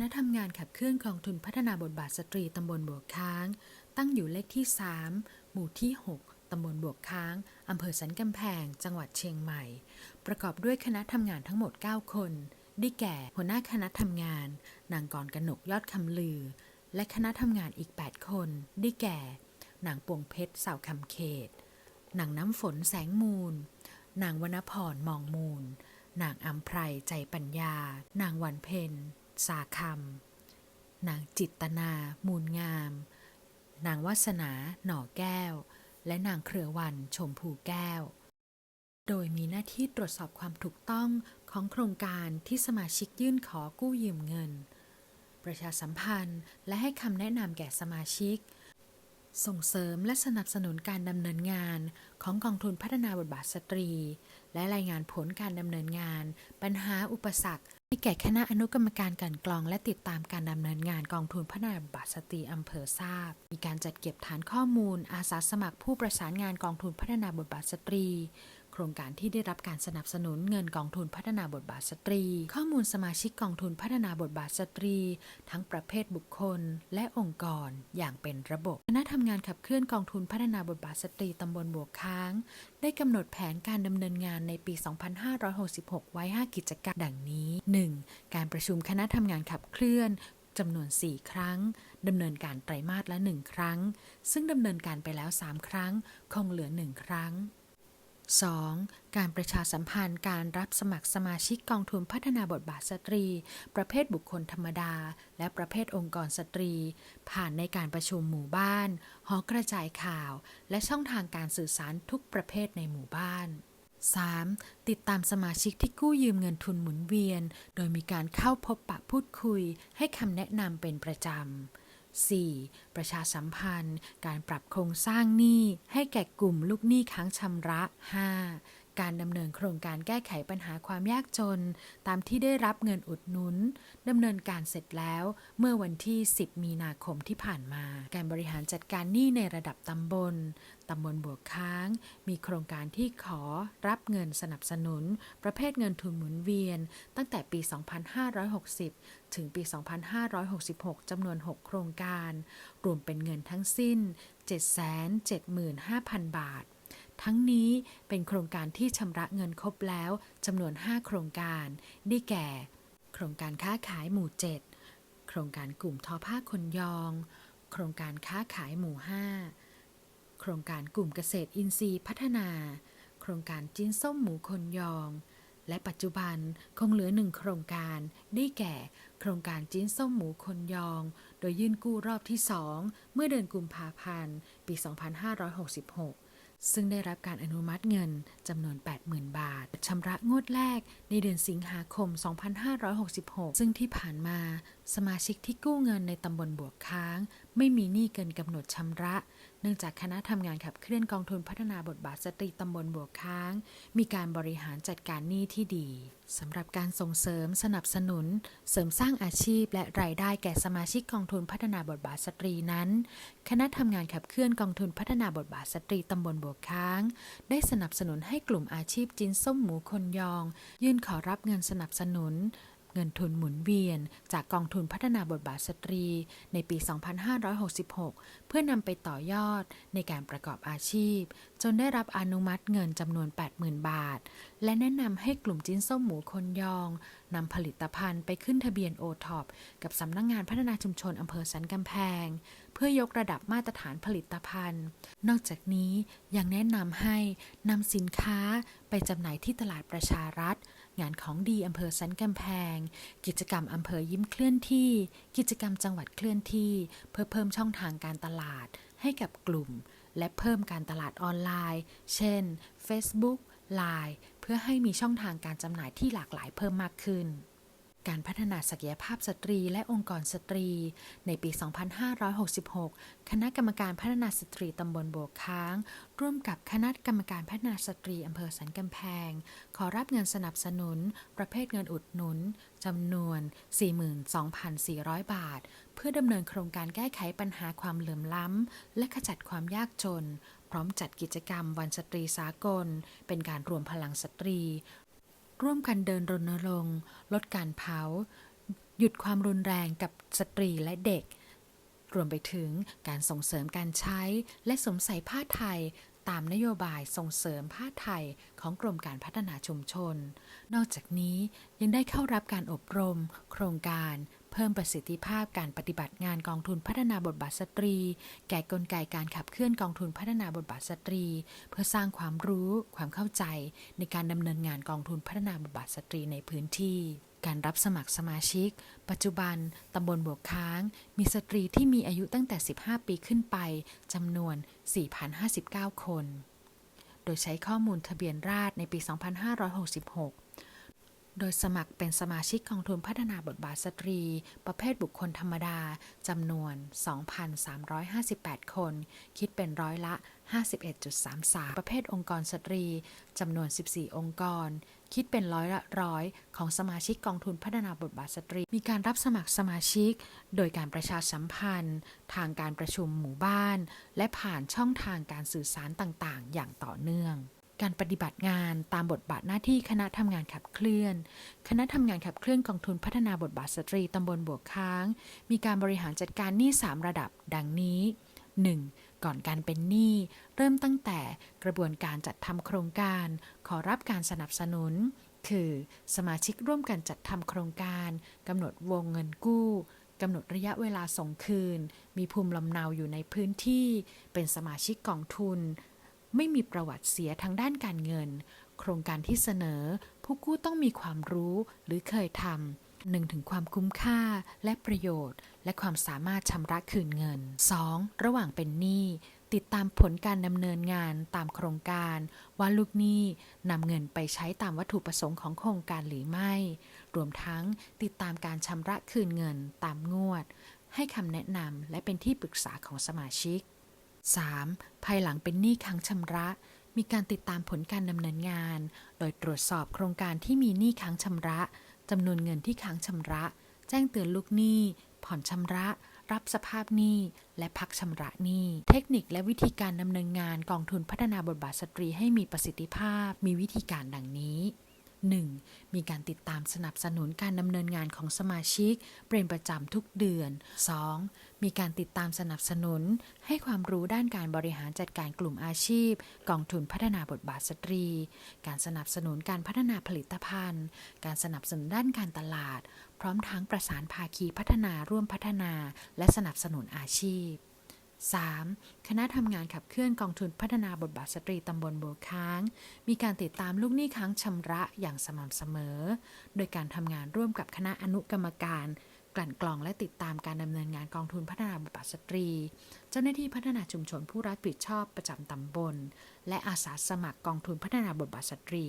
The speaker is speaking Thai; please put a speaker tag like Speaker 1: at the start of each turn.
Speaker 1: ณะทำงานขับเคลื่อนกองทุนพัฒนาบทบาทสตรีตำบลบวกค้าง ตั้งอยู่เลขที่ 3 หมู่ที่ 6 ตำบลบวกค้าง อำเภอสันกำแพง จังหวัดเชียงใหม่ ประกอบด้วยคณะทำงานทั้งหมด 9 คน ได้แก่ หัวหน้าคณะทำงาน นางกรกนกยอดคำลือ และคณะทำงานอีก 8 คน ได้แก่ นางปวงเพชรสาวคำเขต นางน้ำฝนแสงมูล นางวรรณพรมองมูล นางอัมไพรใจปัญญา นางวันเพ็ญ สาคำนางจิตนา มูลงาม นางวาสนา หน่อแก้ว และนางเครือวัน ชมพูแก้ว โดยมีหน้าที่ตรวจสอบความถูกต้องของโครงการที่สมาชิกยื่นขอกู้ยืมเงิน ประชาสัมพันธ์และให้คำแนะนำแก่สมาชิก ส่งเสริมและสนับสนุนการดำเนินงานของกองทุนพัฒนาบทบาทสตรี และรายงานผลการดำเนินงาน ปัญหาอุปสรรค ให้แก่คณะอนุกรรมการกันกรอง และติดตามการดำเนินงานกองทุนพัฒนาบัตรสตรีอำเภอทราบ มีการจัดเก็บฐานข้อมูล อาสาสมัครผู้ประสานงานกองทุนพัฒนาบทบาทสตรี โครงการที่ได้รับการสนับสนุนเงินกองทุนพัฒนาบทบาทสตรี ข้อมูลสมาชิกกองทุนพัฒนาบทบาทสตรี ทั้งประเภทบุคคล และองค์กรอย่างเป็นระบบคณะทำงานขับเคลื่อนกองทุนพัฒนาบทบาทสตรีตำบลบวกค้าง ได้กำหนดแผนการดำเนินงานในปี 2566 ไว้ 5 กิจกรรมดังนี้ 1. การประชุมคณะทำงานขับเคลื่อนจำนวน 4 ครั้ง ดำเนินการไตรมาสละ 1 ครั้ง ซึ่งดำเนินการไปแล้ว 3 ครั้ง คงเหลือ 1 ครั้ง 2. การประชาสัมพันธ์การรับสมัครสมาชิกกองทุนพัฒนาบทบาทสตรี ประเภทบุคคลธรรมดา และประเภทองค์กรสตรี ผ่านในการประชุมหมู่บ้าน หอกระจายข่าว และช่องทางการสื่อสารทุกประเภทในหมู่บ้าน 3. ติดตามสมาชิกที่กู้ยืมเงินทุนหมุนเวียน โดยมีการเข้าพบปะพูดคุย ให้คำแนะนำเป็นประจำ 4. ประชาสัมพันธ์ การปรับโครงสร้างหนี้ให้แก่กลุ่มลูกหนี้ค้างชำระ 5. การดำเนินโครงการแก้ไขปัญหาความยากจน ตามที่ได้รับเงินอุดหนุนดำเนินการเสร็จแล้วเมื่อวันที่ 10 มีนาคมที่ผ่านมา การบริหารจัดการหนี้ในระดับตำบลตำบลบวกค้าง มีโครงการที่ขอรับเงินสนับสนุน ประเภทเงินทุนหมุนเวียน ตั้งแต่ปี 2560 ถึงปี 2566 จำนวน 6 โครงการ รวมเป็นเงินทั้งสิ้น 775,000 บาท ทั้งนี้เป็นโครงการที่ชำระเงินครบแล้วจำนวน 5 โครงการ ได้แก่ โครงการค้าขายหมู่ 7 โครงการกลุ่มทอผ้าคนยอง โครงการค้าขายหมู่ 5 โครงการกลุ่มเกษตรอินทรีย์พัฒนา โครงการจิ้นส้มหมูคนยอง และปัจจุบันคงเหลือหนึ่งโครงการ ได้แก่ โครงการจิ้นส้มหมูคนยอง โดยยื่นกู้รอบที่2เมื่อเดือนกุมภาพันธ์ ปี 2566 ซึ่งได้รับการอนุมัติเงินจำนวน 80,000 บาทชำระงวดแรกในเดือนสิงหาคม 2566 ซึ่งที่ผ่านมา สมาชิกที่กู้เงินในตำบลบวกค้าง ไม่มีหนี้เกินกำหนดชำระ เนื่องจากคณะทำงานขับเคลื่อนกองทุนพัฒนาบทบาทสตรีตำบลบวกค้าง มีการบริหารจัดการหนี้ที่ดีสำหรับการส่งเสริมสนับสนุน เสริมสร้างอาชีพและรายได้แก่สมาชิกกองทุนพัฒนาบทบาทสตรีนั้น คณะทำงานขับเคลื่อนกองทุนพัฒนาบทบาทสตรีตำบลบวกค้าง ได้สนับสนุนให้กลุ่มอาชีพจิ้นส้มหมูคนยอง ยื่นขอรับเงินสนับสนุน เงินทุนหมุนเวียน จากกองทุนพัฒนาบทบาทสตรี ในปี 2566 เพื่อนำไปต่อยอดในการประกอบอาชีพ จนได้รับอนุมัติเงินจำนวน 80,000 บาท และแนะนำให้กลุ่มจิ้นส้มหมูคนยองนำผลิตภัณฑ์ไปขึ้นทะเบียนโอท็อปกับสำนักงงานพัฒนาชุมชนอำเภอสันกำแพง เพื่อยกระดับมาตรฐานผลิตภัณฑ์ นอกจากนี้ยังแนะนำให้นำสินค้าไปจำหน่ายที่ตลาดประชารัฐ งานของดีอำเภอสันกำแพง กิจกรรมอำเภอยิ้มเคลื่อนที่ กิจกรรมจังหวัดเคลื่อนที่ เพื่อเพิ่มช่องทางการตลาดให้กับกลุ่ม และเพิ่มการตลาดออนไลน์ เช่น Facebook Line เพื่อให้มีช่องทางการจำหน่ายที่หลากหลายเพิ่มมากขึ้น การพัฒนาศักยภาพสตรีและองค์กรสตรี ในปี 2566 คณะกรรมการพัฒนาสตรีตำบลโบกค้าง ร่วมกับคณะกรรมการพัฒนาสตรีอำเภอสันกำแพง ขอรับเงินสนับสนุน ประเภทเงินอุดหนุนจำนวน 42,400 บาท เพื่อดำเนินโครงการแก้ไขปัญหาความเหลื่อมล้ำ และขจัดความยากจน พร้อมจัดกิจกรรมวันสตรีสากล เป็นการรวมพลังสตรี ร่วมกันเดินรณรงค์ลดการเผา หยุดความรุนแรงกับสตรีและเด็ก รวมไปถึงการส่งเสริมการใช้และสวมใส่ผ้าไทย ตามนโยบายส่งเสริมผ้าไทยของกรมการพัฒนาชุมชน นอกจากนี้ยังได้เข้ารับการอบรม โครงการ เพิ่มประสิทธิภาพการปฏิบัติงานกองทุนพัฒนาบทบาทสตรี แก่กลไกการขับเคลื่อนกองทุนพัฒนาบทบาทสตรี เพื่อสร้างความรู้ ความเข้าใจ ในการดำเนินงานกองทุนพัฒนาบทบาทสตรีในพื้นที่ การรับสมัครสมาชิก ปัจจุบันตำบลบวกค้าง มีสตรีที่มีอายุตั้งแต่ 15 ปีขึ้นไปจำนวน 4,059 คน โดยใช้ข้อมูลทะเบียนราษฎรในปี 2566โดยสมัครเป็นสมาชิกกองทุนพัฒนาบทบาทสตรี ประเภทบุคคลธรรมดา จำนวน 2,358 คน คิดเป็นร้อยละ 51.33 ประเภทองค์กรสตรี จำนวน 14 องค์กร คิดเป็นร้อยละร้อยของสมาชิกกองทุนพัฒนาบทบาทสตรี มีการรับสมัครสมาชิก โดยการประชาสัมพันธ์ ทางการประชุมหมู่บ้าน และผ่านช่องทางการสื่อสารต่างๆ อย่างต่อเนื่องการปฏิบัติงานตามบทบาทหน้าที่คณะทำงานขับเคลื่อน คณะทำงานขับเคลื่อนกองทุนพัฒนาบทบาทสตรีตำบลบวกค้าง มีการบริหารจัดการหนี้3ระดับ ดังนี้ 1. ก่อนการเป็นหนี้เริ่มตั้งแต่กระบวนการจัดทำโครงการ ขอรับการสนับสนุน คือสมาชิกร่วมกันจัดทำโครงการกำหนดวงเงินกู้กำหนดระยะเวลาส่งคืน มีภูมิลำเนาอยู่ในพื้นที่ เป็นสมาชิกกองทุน ไม่มีประวัติเสียทางด้านการเงิน โครงการที่เสนอ ผู้กู้ต้องมีความรู้หรือเคยทำ หนึ่งถึงความคุ้มค่าและประโยชน์ และความสามารถชำระคืนเงิน 2. ระหว่างเป็นหนี้ติดตามผลการดำเนินงานตามโครงการ ว่าลูกหนี้นำเงินไปใช้ตามวัตถุประสงค์ของโครงการหรือไม่ รวมทั้งติดตามการชำระคืนเงินตามงวด ให้คำแนะนำและเป็นที่ปรึกษาของสมาชิก 3. ภายหลังเป็นหนี้ค้างชำระ มีการติดตามผลการดำเนินงาน โดยตรวจสอบโครงการที่มีหนี้ค้างชำระ จำนวนเงินที่ค้างชำระ แจ้งเตือนลูกหนี้ ผ่อนชำระ รับสภาพหนี้ และพักชำระหนี้ เทคนิคและวิธีการดำเนินงานกองทุนพัฒนาบทบาทสตรีให้มีประสิทธิภาพ มีวิธีการดังนี้ 1. มีการติดตามสนับสนุนการดำเนินงานของสมาชิก เป็นประจำทุกเดือน 2. มีการติดตามสนับสนุน ให้ความรู้ด้านการบริหารจัดการกลุ่มอาชีพ กองทุนพัฒนาบทบาทสตรี การสนับสนุนการพัฒนาผลิตภัณฑ์ การสนับสนุนด้านการตลาด พร้อมทั้งประสานภาคีพัฒนาร่วมพัฒนา และสนับสนุนอาชีพ 3. คณะทำงานขับเคลื่อนกองทุนพัฒนาบทบาทสตรีตำบลโบวค้าง มีการติดตามลูกหนี้ค้างชำระอย่างสม่ำเสมอ โดยการทำงานร่วมกับคณะอนุกรรมการ กลั่นกรองและติดตามการดำเนินงานกองทุนพัฒนาบทบาทสตรี เจ้าหน้าที่พัฒนาชุมชนผู้รับผิดชอบประจำตำบล และอาสาสมัครกองทุนพัฒนาบทบาทสตรี